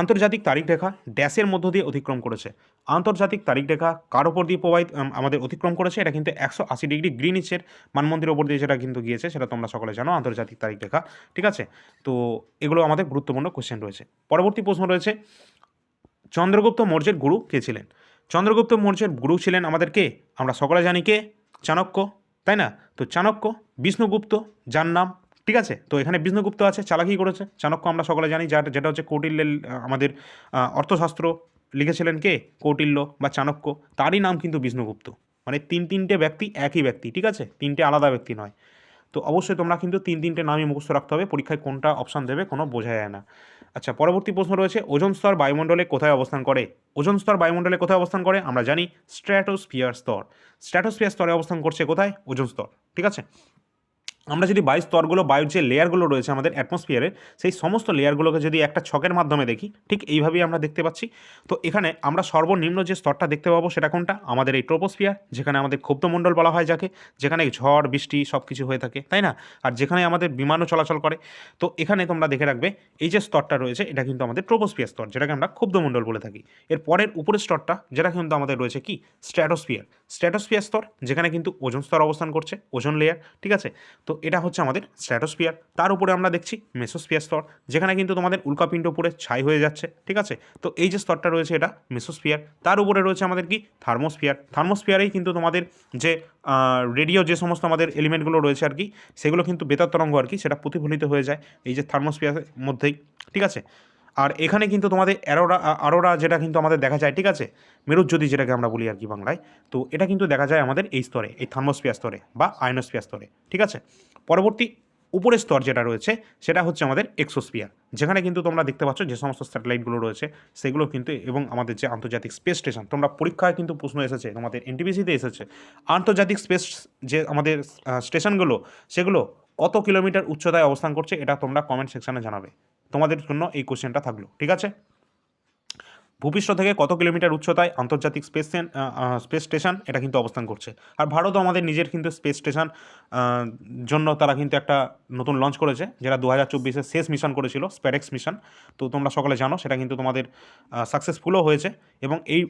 আন্তর্জাতিক তারিখ রেখা ড্যাশের মধ্য দিয়ে অতিক্রম করেছে। আন্তর্জাতিক তারিখ রেখা কার ওপর দিয়ে প্রবাহিত আমাদের অতিক্রম করেছে, এটা কিন্তু একশো আশি ডিগ্রি গ্রিনিচের মানমন্দির ওপর দিয়ে যেটা কিন্তু গিয়েছে, সেটা তোমরা সকলে জানো, আন্তর্জাতিক তারিখ রেখা, ঠিক আছে? তো এগুলো আমাদের গুরুত্বপূর্ণ কোশ্চেন রয়েছে। পরবর্তী প্রশ্ন রয়েছে, চন্দ্রগুপ্ত মৌর্যের গুরু কে ছিলেন? চন্দ্রগুপ্ত মৌর্যের গুরু ছিলেন আমাদের কে? আমরা সকলে জানি কে? চাণক্য, তাই না? তো চাণক্য, বিষ্ণুগুপ্ত, যার নাম ঠিক আছে? তো এখানে বিষ্ণুগুপ্ত আছে, চালাকি করেছে। চাণক্য আমরা সকলে জানি যা যেটা হচ্ছে কৌটিল্যের আমাদের অর্থশাস্ত্র লিখেছিলেন কে? কৌটিল্য বা চাণক্য। তারই নাম কিন্তু বিষ্ণুগুপ্ত। মানে তিন তিনটে ব্যক্তি একই ব্যক্তি, ঠিক আছে? তিনটে আলাদা ব্যক্তি নয়। তো অবশ্যই তোমরা কিন্তু তিন তিনটে নামই মুখস্থ রাখতে হবে, পরীক্ষায় কোনটা অপশান দেবে কোনো বোঝা যায় না। আচ্ছা পরবর্তী প্রশ্ন রয়েছে, ওজন স্তর বায়ুমণ্ডলে কোথায় অবস্থান করে? ওজন স্তর বায়ুমণ্ডলে কোথায় অবস্থান করে? আমরা জানি স্ট্র্যাটোস্ফিয়ার স্তর। স্ট্র্যাটোস্ফিয়ার স্তরে অবস্থান করছে কোথায়? ওজন স্তর, ঠিক আছে? আমরা যদি বায়ু স্তরগুলো, বায়ুর যে লেয়ারগুলো রয়েছে আমাদের অ্যাটমসফিয়ারে, সেই সমস্ত লেয়ারগুলোকে যদি একটা ছকের মাধ্যমে দেখি, ঠিক এইভাবেই আমরা দেখতে পাচ্ছি। তো এখানে আমরা সর্বনিম্ন যে স্তরটা দেখতে পাবো সেটা কোনটা? আমাদের এই ট্রোপোস্ফিয়ার, যেখানে আমাদের ক্ষুব্ধমণ্ডল বলা হয় যাকে, যেখানে ঝড়, বৃষ্টি সব কিছু হয়ে থাকে, তাই না? আর যেখানে আমাদের বিমানও চলাচল করে। তো এখানে তোমরা দেখে রাখবে, এই যে স্তরটা রয়েছে, এটা কিন্তু আমাদের ট্রোপোস্ফিয়ার স্তর, যেটাকে আমরা ক্ষুব্ধমণ্ডল বলে থাকি। এর পরের উপরের স্তরটা, যেটা কিন্তু আমাদের রয়েছে কি? স্ট্র্যাটোস্ফিয়ার। স্ট্র্যাটোস্ফিয়ার স্তর, যেখানে কিন্তু ওজন স্তর অবস্থান করছে, ওজন লেয়ার, ঠিক আছে? তো এটা হচ্ছে আমাদের স্ট্র্যাটোস্ফিয়ার। তার উপরে আমরা দেখছি মেসোস্পিয়ার স্তর, যেখানে কিন্তু তোমাদের উল্কাপিণ্ড উপরে ছাই হয়ে যাচ্ছে, ঠিক আছে? তো এই যে স্তরটা রয়েছে এটা মেসোস্পিয়ার তার উপরে রয়েছে আমাদের কি? থার্মোস্ফিয়ার। থার্মোস্ফিয়ারেই কিন্তু তোমাদের যে রেডিও যে সমস্ত আমাদের এলিমেন্টগুলো রয়েছে আর কি, সেগুলো কিন্তু বেতার তরঙ্গ আর কি, সেটা প্রতিফলিত হয়ে যায় এই যে থার্মোস্ফিয়ারের মধ্যেই, ঠিক আছে? আর এখানে কিন্তু তোমাদের অ্যারোরা আরোরা যেটা কিন্তু আমাদের দেখা যায়, ঠিক আছে? মেরুজ্যোতি যেটাকে আমরা বলি আর কি বাংলায়। তো এটা কিন্তু দেখা যায় আমাদের এই স্তরে, এই থার্মোস্ফিয়ার স্তরে বা আয়নোস্ফিয়ার স্তরে, ঠিক আছে? পরবর্তী উপরের স্তর যেটা রয়েছে, সেটা হচ্ছে আমাদের এক্সোস্ফিয়ার, যেখানে কিন্তু তোমরা দেখতে পাচ্ছ যে সমস্ত স্যাটেলাইটগুলো রয়েছে, সেগুলো কিন্তু এবং আমাদের যে আন্তর্জাতিক স্পেস স্টেশন, তোমরা পরীক্ষায় কিন্তু প্রশ্ন এসেছে, তোমাদের এনটিপিসিতে এসেছে। আন্তর্জাতিক স্পেস যে আমাদের স্টেশনগুলো, সেগুলো কত কিলোমিটার উচ্চতায় অবস্থান করছে এটা তোমরা কমেন্ট সেকশনে জানাবে। তোমাদের জন্য এই কোশ্চেনটা থাকল, ঠিক আছে? ভূপৃষ্ঠ থেকে কত কিলোমিটার উচ্চতায় আন্তর্জাতিক স্পেস স্পেস স্টেশন? এটা কিন্তু অবস্থান করছে। আর ভারতও আমাদের নিজের কিন্তু স্পেস স্টেশন জন্য তারা কিন্তু একটা নতুন লঞ্চ করেছে, যেটা দু হাজার চব্বিশের শেষ মিশন করেছিল স্প্যাডেক্স মিশন তো তোমরা সকলে জানো, সেটা কিন্তু তোমাদের সাকসেসফুলও হয়েছে। এবং এই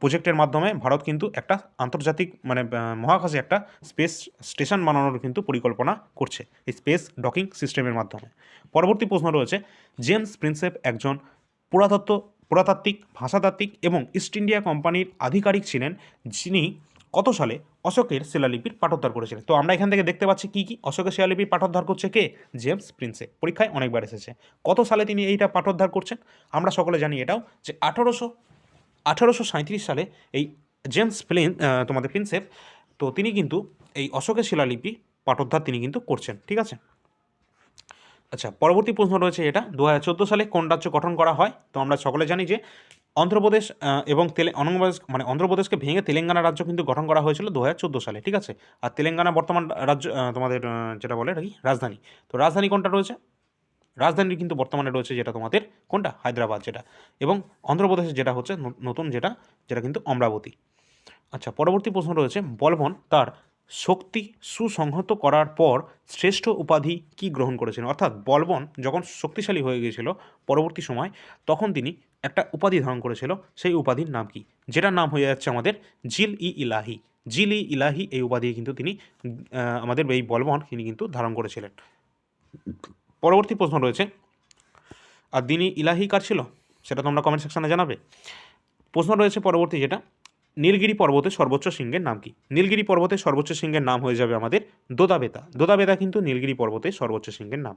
প্রজেক্টের মাধ্যমে ভারত কিন্তু একটা আন্তর্জাতিক মানে মহাকাশে একটা স্পেস স্টেশন বানানোর কিন্তু পরিকল্পনা করছে, এই স্পেস ডকিং সিস্টেমের মাধ্যমে। পরবর্তী প্রশ্ন রয়েছে, জেমস প্রিন্সেপ একজন পুরাতত্ত্ব পুরাতাত্ত্বিক, ভাষাতাত্ত্বিক এবং ইস্ট ইন্ডিয়া কোম্পানির আধিকারিক ছিলেন যিনি কত সালে অশোকের শিলালিপির পাঠোদ্ধার করেছিলেন। তো আমরা এখান থেকে দেখতে পাচ্ছি কি কি? অশোকের শিলালিপির পাঠোদ্ধার করছে কে? জেমস প্রিন্সে। পরীক্ষায় অনেকবার এসেছে। কত সালে তিনি এইটা পাঠোদ্ধার করছেন? আমরা সকলে জানি এটাও যে আঠারোশো আঠারোশো সালে এই জেমস প্লিন তোমাদের প্রিন্সেপ, তো তিনি কিন্তু এই অশোকের শিলালিপি পাঠোদ্ধার তিনি কিন্তু করছেন। ঠিক আছে? আচ্ছা পরবর্তী প্রশ্ন রয়েছে এটা। দু হাজার চোদ্দ সালে কোন রাজ্য গঠন করা হয়? তো আমরা সকলে জানি যে অন্ধ্রপ্রদেশ এবং তেলে অন্ধ্রপ্রদেশ মানে অন্ধ্রপ্রদেশকে ভেঙে তেলেঙ্গানা রাজ্য কিন্তু গঠন করা হয়েছিল দু হাজার চোদ্দ সালে, ঠিক আছে? আর তেলেঙ্গানা বর্তমান রাজ্য তোমাদের যেটা বলে আর কি? রাজধানী। তো রাজধানী কোনটা রয়েছে? রাজধানী কিন্তু বর্তমানে রয়েছে যেটা তোমাদের, কোনটা? হায়দ্রাবাদ যেটা। এবং অন্ধ্রপ্রদেশে যেটা হচ্ছে নতুন যেটা যেটা কিন্তু অমরাবতী। আচ্ছা পরবর্তী প্রশ্ন রয়েছে, বলবন তার শক্তি সুসংহত করার পর শ্রেষ্ঠ উপাধি কি গ্রহণ করেছিলেন? অর্থাৎ বলবন যখন শক্তিশালী হয়ে গিয়েছিল পরবর্তী সময়, তখন তিনি একটা উপাধি ধারণ করেছিল, সেই উপাধির নাম কি? যেটার নাম হয়ে যাচ্ছে আমাদের জিল ই ইলাহি। জিল ই ইলাহি এই উপাধি কিন্তু তিনি আমাদের এই বলবন তিনি কিন্তু ধারণ করেছিলেন। পরবর্তী প্রশ্ন রয়েছে, আর দিনই ইলাহি কার ছিল? সেটা তোমরা কমেন্ট সেকশনে জানাবে। প্রশ্ন রয়েছে পরবর্তী যেটা নীলগিরি পর্বতের সর্বোচ্চ শৃঙ্গের নাম কি? নীলগিরি পর্বতের সর্বোচ্চ শৃঙ্গের নাম হয়ে যাবে আমাদের দোদাবেতা। দোদাবেতা কিন্তু নীলগিরি পর্বতের সর্বোচ্চ শৃঙ্গের নাম।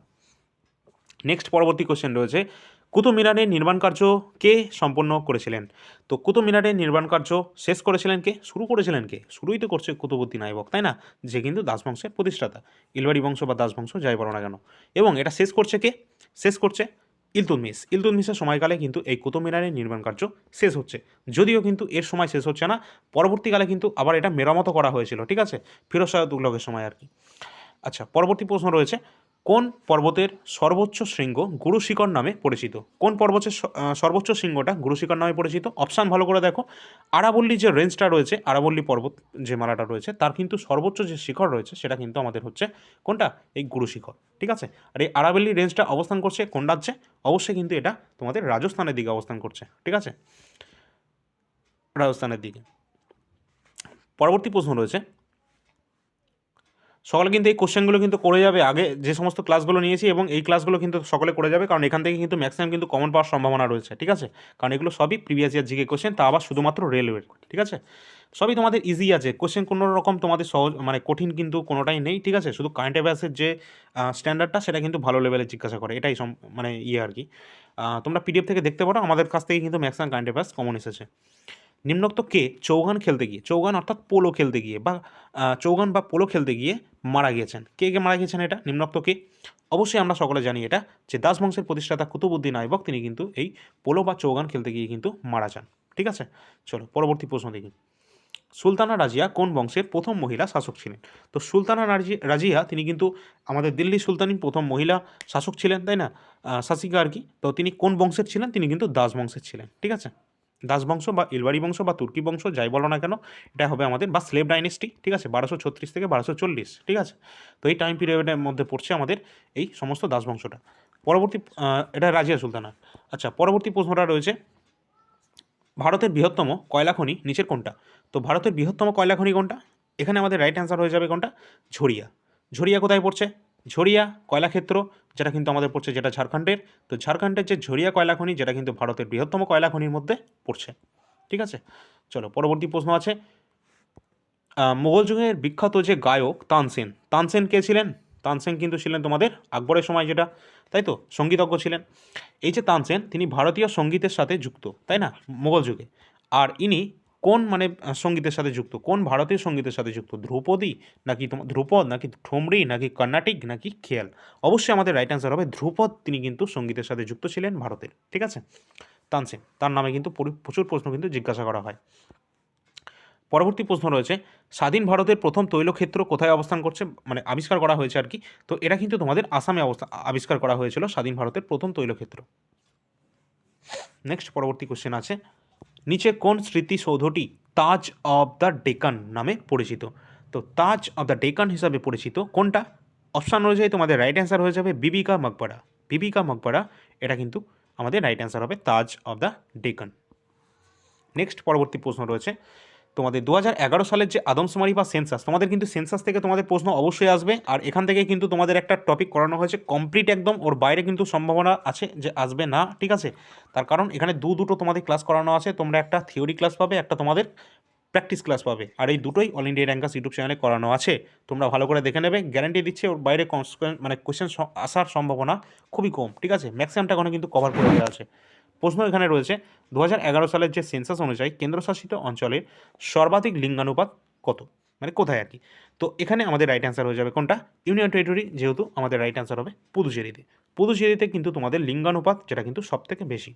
নেক্সট পরবর্তী কোশ্চেন রয়েছে, কুতুব মিনারের নির্মাণ কার্য কে সম্পন্ন করেছিলেন? তো কুতুব মিনারের নির্মাণ কার্য শেষ করেছিলেন কে? শুরু করেছিলেন কে? শুরুই তো করছে কুতুবুদ্দিন আইবক, তাই না? যে কিন্তু দাস বংশের প্রতিষ্ঠাতা। ইলবাড়ি বংশ বা দাস বংশ, যাই বলো না কেন। এবং এটা শেষ করছে কে? শেষ করছে ইলতুৎমিশ ইলতুদমিসের সময়কালে কিন্তু এই কুতুব মিনারের নির্মাণ কার্য শেষ হচ্ছে। যদিও কিন্তু এর সময় শেষ হচ্ছে না, পরবর্তীকালে কিন্তু আবার এটা মেরামতো করা হয়েছিল, ঠিক আছে? ফিরোজ শাহ তুগলকের সময় আর কি। আচ্ছা পরবর্তী প্রশ্ন রয়েছে কোন পর্বতের সর্বোচ্চ শৃঙ্গ গুরুশিখর নামে পরিচিত? কোন পর্বতের সর্বোচ্চ শৃঙ্গটা গুরুশিখর নামে পরিচিত? অপশান ভালো করে দেখো। আরাবল্লী যে রেঞ্জটা রয়েছে, আরাবল্লী পর্বত যে মালাটা রয়েছে, তার কিন্তু সর্বোচ্চ যে শিখর রয়েছে, সেটা কিন্তু আমাদের হচ্ছে কোনটা? এই গুরুশিখর ঠিক আছে? আর এই আরাবল্লী রেঞ্জটা অবস্থান করছে কোন রাজ্যে? অবশ্যই কিন্তু এটা তোমাদের রাজস্থানের দিকে অবস্থান করছে। ঠিক আছে? রাজস্থানের দিকে। পরবর্তী প্রশ্ন রয়েছে সকলে কিন্তু এই কোশ্চেনগুলো কিন্তু করে যাবে। আগে যে সমস্ত ক্লাসগুলো নিয়েছি এবং এই ক্লাসগুলো কিন্তু সকলে করে যাবে, কারণ এখান থেকে কিন্তু ম্যাক্সিমাম কিন্তু কমন পাওয়ার সম্ভাবনা রয়েছে, ঠিক আছে? কারণ এগুলো সবই প্রিভিয়াস ইয়ার জিকে কোশ্চেন, তা আবার শুধুমাত্র রেলওয়ের ঠিক আছে? সবই তোমাদের ইজি আছে। কোশ্চেন কোনো রকম তোমাদের সহজ মানে কঠিন কিন্তু কোনোটাই নেই, ঠিক আছে? শুধু কারেন্ট অ্যাফেয়ার্সের যে স্ট্যান্ডার্ডটা সেটা কিন্তু ভালো লেভেলে জিজ্ঞাসা করে, এটাই মানে ইয়ে আর কি। তোমরা পিডিএফ থেকে দেখতে পারো, আমাদের কাছ থেকে কিন্তু ম্যাক্সিমাম কারেন্ট অ্যাফেয়ার্স কমন এসেছে। নিম্নোক্ত কে? চৌগান খেলতে গিয়ে। চৌগান অর্থাৎ পোলো খেলতে গিয়ে বা চৌগান বা পোলো খেলতে গিয়ে মারা গিয়েছেন। কে কে মারা গিয়েছেন এটা? নিম্নোক্ত কে? অবশ্যই আমরা সকলে জানি এটা, যে দাস বংশের প্রতিষ্ঠাতা কুতুবুদ্দিন আইবক তিনি কিন্তু এই পোলো বা চৌগান খেলতে গিয়ে কিন্তু মারা যান। ঠিক আছে? চলো, পরবর্তী প্রশ্ন দেখি। সুলতানা রাজিয়া কোন বংশের প্রথম মহিলা শাসক ছিলেন? তো সুলতানা রাজিয়া তিনি কিন্তু আমাদের দিল্লি সুলতানি প্রথম মহিলা শাসক ছিলেন, তাই না? শাসিকা আর কি। তো তিনি কোন বংশের ছিলেন? তিনি কিন্তু দাস বংশের ছিলেন। ঠিক আছে? দাস বংশ বা ইলবাড়ি বংশ বা তুর্কি বংশ, যাই বলো না কেন, এটা হবে আমাদের বা স্লেভ ডাইনেস্টি, ঠিক আছে? বারোশো ছত্রিশ থেকে বারোশো চল্লিশ, ঠিক আছে? তো এই টাইম পিরিয়ডের মধ্যে পড়ছে আমাদের এই সমস্ত দাস বংশটা। পরবর্তী এটা রাজিয়া সুলতানা। আচ্ছা পরবর্তী প্রশ্নটা রয়েছে, ভারতের বৃহত্তম কয়লা খনি নিচের কোনটা? তো ভারতের বৃহত্তম কয়লা খনি কোনটা? এখানে আমাদের রাইট অ্যান্সার হয়ে যাবে কোনটা? ঝরিয়া। ঝরিয়া কোথায় পড়ছে? ঝরিয়া কয়লাক্ষেত্র যেটা কিন্তু আমাদের পড়ছে যেটা ঝাড়খণ্ডের, তো ঝাড়খণ্ডের যে ঝরিয়া কয়লা খনি, যেটা কিন্তু ভারতের বৃহত্তম কয়লা খনির মধ্যে পড়ছে। ঠিক আছে? চলো, পরবর্তী প্রশ্ন আছে। মোগল যুগের বিখ্যাত যে গায়ক তানসেন তানসেন কে ছিলেন? তানসেন কিন্তু ছিলেন তোমাদের আকবরের সময় যেটা, তাই তো? সঙ্গীতজ্ঞ ছিলেন। এই যে তানসেন তিনি ভারতীয় সঙ্গীতের সাথে যুক্ত, তাই না? মোগল যুগে। আর ইনি কোন মানে সঙ্গীতের সাথে যুক্ত? কোন ভারতীয় সঙ্গীতের সাথে যুক্ত? ধ্রুপদী নাকি তোমার ধ্রুপদ নাকি ঠুমরি নাকি কর্ণাটিক নাকি খেয়াল? অবশ্যই আমাদের রাইট অ্যান্সার হবে ধ্রুপদ। তিনি কিন্তু সঙ্গীতের সাথে যুক্ত ছিলেন ভারতের, ঠিক আছে? তানসেন তার নামে কিন্তু প্রচুর প্রশ্ন কিন্তু জিজ্ঞাসা করা হয়। পরবর্তী প্রশ্ন রয়েছে, স্বাধীন ভারতের প্রথম তৈলক্ষেত্র কোথায় অবস্থান করছে? মানে আবিষ্কার করা হয়েছে আর কি। তো এটা কিন্তু তোমাদের আসামে অবস্থা আবিষ্কার করা হয়েছিল স্বাধীন ভারতের প্রথম তৈলক্ষেত্র। নেক্সট পরবর্তী কোশ্চেন আছে নিচে কোন স্মৃতিসৌধটি তাজ অব দ্য ডেকান নামে পরিচিত? তো তাজ অব দ্য ডেকান হিসাবে পরিচিত কোনটা? অপশান অনুযায়ী তোমাদের রাইট অ্যান্সার হয়ে যাবে বিবিকা মকবরা। বিবিকা মকবরা, এটা কিন্তু আমাদের রাইট অ্যান্সার হবে Taj of the Deccan. Next পরবর্তী প্রশ্ন রয়েছে। তোমাদের দু সালের যে আদমশুমারি বা সেন্সাস তোমাদের কিন্তু সেন্সাস থেকে তোমাদের প্রশ্ন অবশ্যই আসবে। আর এখান থেকে কিন্তু তোমাদের একটা টপিক করানো হয়েছে কমপ্লিট একদম, ওর বাইরে কিন্তু সম্ভাবনা আছে যে আসবে না, ঠিক আছে? তার কারণ এখানে দু দুটো তোমাদের ক্লাস করানো আছে, তোমরা একটা থিওরি ক্লাস পাবে, একটা তোমাদের প্র্যাকটিস ক্লাস পাবে। আর এই দুটোই অল ইন্ডিয়া র্যাঙ্কাস ইউটিউব চ্যানেলে করানো আছে। তোমরা ভালো করে দেখে নেবে গ্যারান্টি দিচ্ছে ওর বাইরে মানে কোয়েশ্চেন আসার সম্ভাবনা খুবই কম, ঠিক আছে? ম্যাক্সিমামটা ওখানে কিন্তু কভার করে দেওয়া আছে। প্রশ্ন এখানে রয়েছে দু হাজার এগারো সালের যে সেন্সাস অনুযায়ী কেন্দ্রশাসিত অঞ্চলের সর্বাধিক লিঙ্গানুপাত কত? মানে কোথায় আর কি? তো এখানে আমাদের রাইট অ্যান্সার হয়ে যাবে কোনটা? ইউনিয়ন টেরিটরি যেহেতু আমাদের রাইট অ্যান্সার হবে পুদুচেরিতে। পুদুচেরিতে কিন্তু তোমাদের লিঙ্গানুপাত, যেটা কিন্তু সব থেকে বেশি।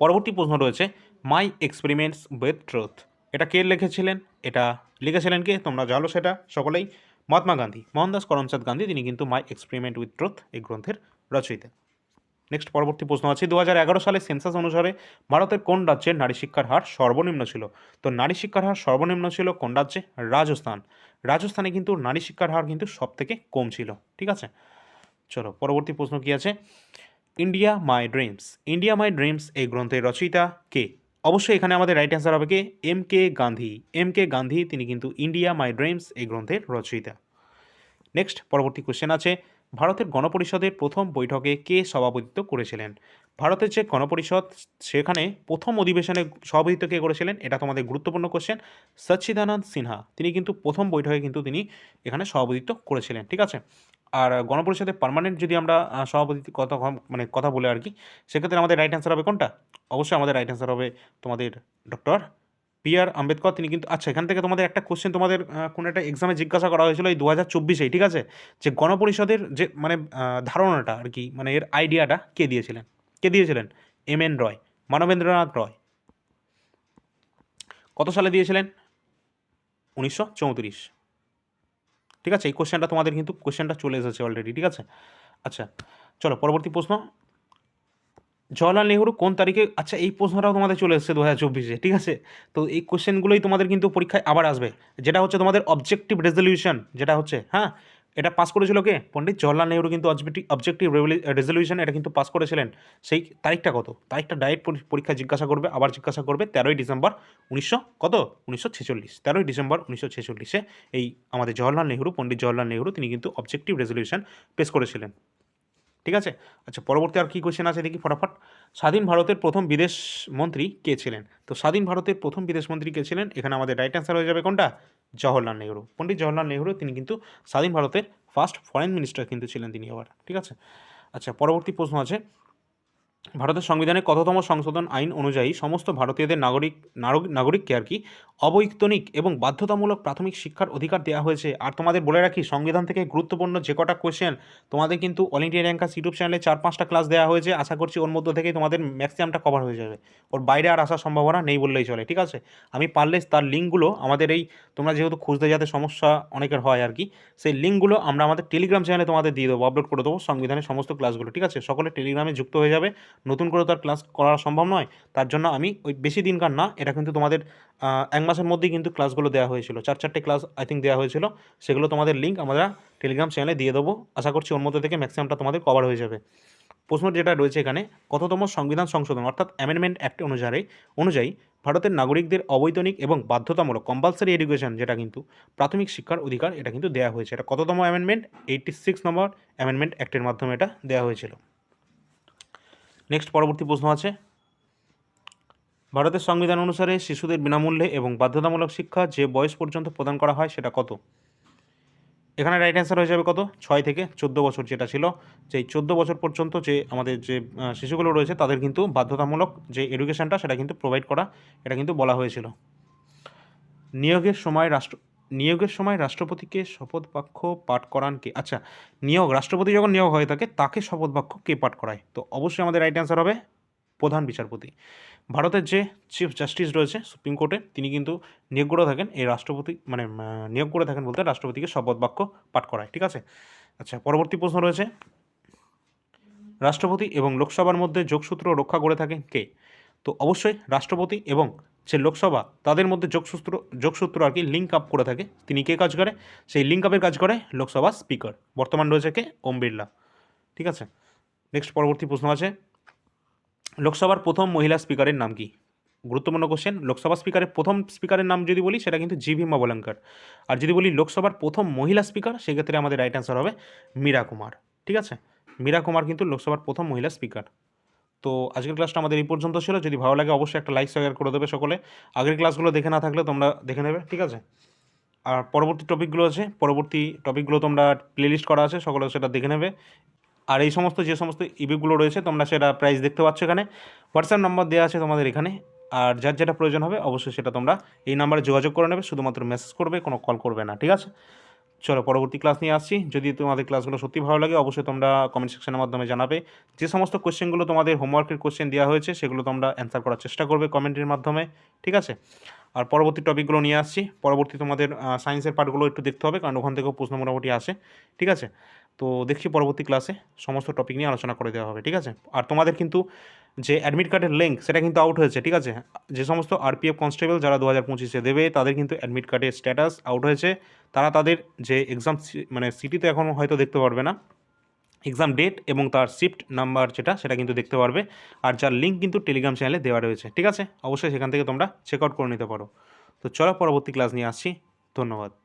পরবর্তী প্রশ্ন রয়েছে মাই এক্সপেরিমেন্টস উইথ ট্রুথ এটা কে লিখেছিলেন? এটা লিখেছিলেন কে? তোমরা জানো সেটা সকলেই। মহাত্মা গান্ধী, মোহনদাস করমচাঁদ গান্ধী, তিনি কিন্তু মাই এক্সপেরিমেন্ট উইথ ট্রুথ এই গ্রন্থের রচয়িতা। নেক্সট পরবর্তী প্রশ্ন আছে দু হাজার এগারো সালে সেন্সাস অনুসারে ভারতের কোন রাজ্যের নারী শিক্ষার হার সর্বনিম্ন ছিল? তো নারী শিক্ষার হার সর্বনিম্ন ছিল কোন রাজ্যে? রাজস্থান। রাজস্থানে কিন্তু নারী শিক্ষার হার কিন্তু সব থেকে কম ছিল, ঠিক আছে? চলো, পরবর্তী প্রশ্ন কি আছে? India my dreams India my dreams এই গ্রন্থের রচয়িতা কে? অবশ্যই এখানে আমাদের রাইট অ্যান্সার হবে কে? M K Gandhi M K Gandhi তিনি কিন্তু ইন্ডিয়া মাই ড্রিমস এই গ্রন্থের রচয়িতা। নেক্সট পরবর্তী কোশ্চেন আছে ভারতের গণপরিষদের প্রথম বৈঠকে কে সভাপতিত্ব করেছিলেন? ভারতের যে গণপরিষদ, সেখানে প্রথম অধিবেশনে সভাপতিত্ব কে করেছিলেন? এটা তোমাদের গুরুত্বপূর্ণ কোশ্চেন সচ্চিদানন্দ সিনহা। তিনি কিন্তু প্রথম বৈঠকে কিন্তু তিনি এখানে সভাপতিত্ব করেছিলেন, ঠিক আছে? আর গণপরিষদের পার্মানেন্ট যদি আমরা সভাপতি কথা মানে কথা বলে আর কি, সেক্ষেত্রে আমাদের রাইট অ্যান্সার হবে কোনটা? অবশ্যই আমাদের রাইট অ্যান্সার হবে তোমাদের ডক্টর বি আর আম্বেদকর, তিনি কিন্তু আচ্ছা এখান থেকে তোমাদের একটা কোশ্চেন তোমাদের কোনো একটা এক্সামে জিজ্ঞাসা করা হয়েছিল এই দু হাজার চব্বিশেই ঠিক আছে? যে গণপরিষদের যে মানে ধারণাটা আর কি মানে এর আইডিয়াটা কে দিয়েছিলেন? কে দিয়েছিলেন? M N Roy, Manabendranath Roy. কত সালে দিয়েছিলেন? উনিশশো চৌত্রিশ। ঠিক আছে? এই কোশ্চেনটা তোমাদের কিন্তু কোশ্চেনটা চলে এসেছে অলরেডি ঠিক আছে? আচ্ছা চলো, পরবর্তী প্রশ্ন। জওয়াহরলাল নেহরু কোন তারিখে? আচ্ছা এই প্রশ্নটাও তোমাদের চলে এসেছে দু হাজার চব্বিশে, ঠিক আছে? তো এই কোশ্চেনগুলোই তোমাদের কিন্তু পরীক্ষায় আবার আসবে। যেটা হচ্ছে তোমাদের অবজেক্টিভ রেজলিউশন যেটা হচ্ছে হ্যাঁ? এটা পাস করেছিল কে? পণ্ডিত জওয়াহরলাল নেহরু কিন্তু অবজেক্টিভ রেজলিউশন এটা কিন্তু পাস করেছিলেন। সেই তারিখটা কত? তারিখটা ডাইরেক্ট পরীক্ষা জিজ্ঞাসা করবে, আবার জিজ্ঞাসা করবে তেরোই ডিসেম্বর উনিশশো, কত? উনিশশো ছেচল্লিশ। তেরোই ডিসেম্বর উনিশশো ছেচল্লিশে এই আমাদের জওয়াহরলাল নেহরু, পণ্ডিত জওয়াহরলাল নেহরু, তিনি কিন্তু অবজেক্টিভ রেজলিউশন পেশ করেছিলেন। ঠিক আছে? আচ্ছা পরবর্তী আর কী কোয়েশ্চেন আছে দেখি ফটাফট। স্বাধীন ভারতের প্রথম বিদেশ মন্ত্রী কে ছিলেন? তো স্বাধীন ভারতের প্রথম বিদেশ মন্ত্রী কে ছিলেন? এখানে আমাদের রাইট অ্যান্সার হয়ে যাবে কোনটা? জওহরলাল নেহরু। পণ্ডিত জওহরলাল নেহরু, তিনি কিন্তু স্বাধীন ভারতের ফার্স্ট ফরেন মিনিস্টার কিন্তু ছিলেন তিনি আবার। ঠিক আছে? আচ্ছা পরবর্তী প্রশ্ন আছে। ভারতের সংবিধানে কততম সংশোধন আইন অনুযায়ী সমস্ত ভারতীয়দের নাগরিক নাগরিক- নাগরিককে আর কি অবৈতনিক এবং বাধ্যতামূলক প্রাথমিক শিক্ষার অধিকার দেওয়া হয়েছে। আর তোমাদের বলে রাখি, সংবিধান থেকে গুরুত্বপূর্ণ যে কটা কোয়েশ্চেন তোমাদের কিন্তু অল ইন্ডিয়া র্যাঙ্কাস ইউটিউব চ্যানেলে চার, পাঁচটা ক্লাস দেওয়া হয়েছে। আশা করছি ওর মধ্যে থেকেই তোমাদের ম্যাক্সিমামটা কভার হয়ে যাবে। ওর বাইরে আর আসার সম্ভাবনা নেই বললেই চলে, ঠিক আছে? আমি পারলে তার লিঙ্কগুলো আমাদের এই, তোমরা যেহেতু খুঁজতে যাতে সমস্যা অনেকের হয় আর কি, সেই লিঙ্কগুলো আমরা আমাদের টেলিগ্রাম চ্যানেলে তোমাদের দিয়ে দেবো আপলোড করে দেবো সংবিধানের সমস্ত ক্লাসগুলো ঠিক আছে? সকলে টেলিগ্রামে যুক্ত হয়ে যাবে। নতুন করে তো আর ক্লাস করা সম্ভব নয়, তার জন্য আমি ওই বেশি দিনকার না, এটা কিন্তু তোমাদের এক মাসের মধ্যেই কিন্তু ক্লাসগুলো দেওয়া হয়েছিল। চার চারটে ক্লাস আই থিঙ্ক দেওয়া হয়েছিল, সেগুলো তোমাদের লিঙ্ক আমরা টেলিগ্রাম চ্যানেলে দিয়ে দেবো। আশা করছি ওর মধ্যে থেকে ম্যাক্সিমামটা তোমাদের কভার হয়ে যাবে। প্রশ্ন যেটা রয়েছে এখানে, কততম সংবিধান সংশোধন, অর্থাৎ অ্যামেন্ডমেন্ট অ্যাক্ট অনুসারে, অনুযায়ী ভারতের নাগরিকদের অবৈতনিক এবং বাধ্যতামূলক কম্পালসারি এডুকেশন যেটা কিন্তু প্রাথমিক শিক্ষার অধিকার, এটা কিন্তু দেওয়া হয়েছে। এটা কততম amendment eighty six number amendment অ্যাক্টের মাধ্যমে এটা দেওয়া হয়েছিল। নেক্সট পরবর্তী প্রশ্ন আছে। ভারতের সংবিধান অনুসারে শিশুদের বিনামূল্যে এবং বাধ্যতামূলক শিক্ষা যে বয়স পর্যন্ত প্রদান করা হয় সেটা কত? এখানে রাইট অ্যান্সার হয়ে যাবে কত? ছয় থেকে চোদ্দ বছর যেটা ছিল। যে চোদ্দ বছর পর্যন্ত যে আমাদের যে শিশুগুলো রয়েছে তাদের কিন্তু বাধ্যতামূলক যে এডুকেশনটা সেটা কিন্তু প্রোভাইড করা, এটা কিন্তু বলা হয়েছিল। নিয়োগের সময় রাষ্ট্র নিয়োগের সময় রাষ্ট্রপতিকে শপথ বাক্য পাঠ করান কে? আচ্ছা নিয়োগ, রাষ্ট্রপতি যখন নিয়োগ হয়ে থাকে, তাকে শপথ বাক্য কে পাঠ করায়? তো অবশ্যই আমাদের রাইট অ্যান্সার হবে প্রধান বিচারপতি। ভারতের যে চিফ জাস্টিস রয়েছে সুপ্রিম কোর্টে, তিনি কিন্তু নিয়োগ করে থাকেন, এই রাষ্ট্রপতি মানে নিয়োগ করে থাকেন বলতে রাষ্ট্রপতিকে শপথ বাক্য পাঠ করায়, ঠিক আছে? আচ্ছা পরবর্তী প্রশ্ন রয়েছে। রাষ্ট্রপতি এবং লোকসভার মধ্যে যোগসূত্র রক্ষা করে থাকেন কে? তো অবশ্যই রাষ্ট্রপতি এবং যে লোকসভা, তাদের মধ্যে যোগসূত্র যোগসূত্র আর কি লিঙ্ক আপ করে থাকে। তিনি কে কাজ করে? সেই লিঙ্ক আপের কাজ করে লোকসভা স্পিকার বর্তমান রয়েছে কে? ওম বিড়লা। ঠিক আছে? নেক্সট পরবর্তী প্রশ্ন আছে। লোকসভার প্রথম মহিলা স্পিকারের নাম কি? গুরুত্বপূর্ণ কোশ্চেন লোকসভা স্পিকারের প্রথম স্পিকারের নাম যদি বলি, সেটা কিন্তু জি ভীমা বলঙ্কর। আর যদি বলি লোকসভার প্রথম মহিলা স্পিকার সেক্ষেত্রে আমাদের রাইট অ্যান্সার হবে মীরা কুমার। ঠিক আছে? মীরা কুমার কিন্তু লোকসভার প্রথম মহিলা স্পিকার তো আজকের ক্লাসটা আমাদের এই পর্যন্ত ছিল। যদি ভালো লাগে অবশ্যই একটা লাইক শেয়ার করে দেবে সকলে। আগের ক্লাসগুলো দেখে না থাকলে তোমরা দেখে নেবে, ঠিক আছে? আর পরবর্তী টপিকগুলো আছে, পরবর্তী টপিকগুলো তোমরা প্লেলিস্ট করা আছে, সকলে সেটা দেখে নেবে। আর এই সমস্ত, যে সমস্ত ইবিকগুলো রয়েছে, তোমরা সেটা প্রাইস দেখতে পাচ্ছ এখানে। হোয়াটসঅ্যাপ নাম্বার দেওয়া আছে তোমাদের এখানে। আর যার যেটা প্রয়োজন হবে, অবশ্যই সেটা তোমরা এই নাম্বারে যোগাযোগ করে নেবে। শুধুমাত্র মেসেজ করবে, কোনো কল করবে না, ঠিক আছে? চলো পরবর্তী ক্লাস নিয়ে আসছি। যদি তোমাদের ক্লাসগুলো সত্যি ভালো লাগে, অবশ্যই তোমরা কমেন্ট সেকশনের মাধ্যমে জানাবে। যে সমস্ত কোশ্চেনগুলো তোমাদের হোমওয়ার্কের কোশ্চেন দেওয়া হয়েছে, সেগুলো তোমরা অ্যান্সার করার চেষ্টা করবে কমেন্টের মাধ্যমে, ঠিক আছে? আর পরবর্তী টপিকগুলো নিয়ে আসছি। পরবর্তী তোমাদের সায়েন্সের পার্টগুলো একটু দেখতে হবে, কারণ ওখান থেকেও প্রশ্ন মোটামুটি আসে, ঠিক আছে? তো দেখছি পরবর্তী ক্লাসে সমস্ত টপিক নিয়ে আলোচনা করে দেওয়া হবে, ঠিক আছে? আর তোমাদের কিন্তু যে অ্যাডমিট কার্ডের লিঙ্ক সেটা কিন্তু আউট হয়েছে, ঠিক আছে? যে সমস্ত আরপিএফ কনস্টেবল যারা দু হাজার পঁচিশে দেবে, তাদের কিন্তু অ্যাডমিট কার্ডের স্ট্যাটাস আউট হয়েছে। তারা তাদের যে এক্সাম মানে সিটিতে এখন হয়তো দেখতে পারবে না। এক্সাম ডেট এবং তার শিফট নাম্বার যেটা, সেটা কিন্তু দেখতে পারবে। আর যার লিঙ্ক কিন্তু টেলিগ্রাম চ্যানেলে দেওয়া রয়েছে, ঠিক আছে? অবশ্যই সেখান থেকে তোমরা চেক আউট করে নিতে পারো। তো চলো পরবর্তী ক্লাস নিয়ে আসছি। ধন্যবাদ।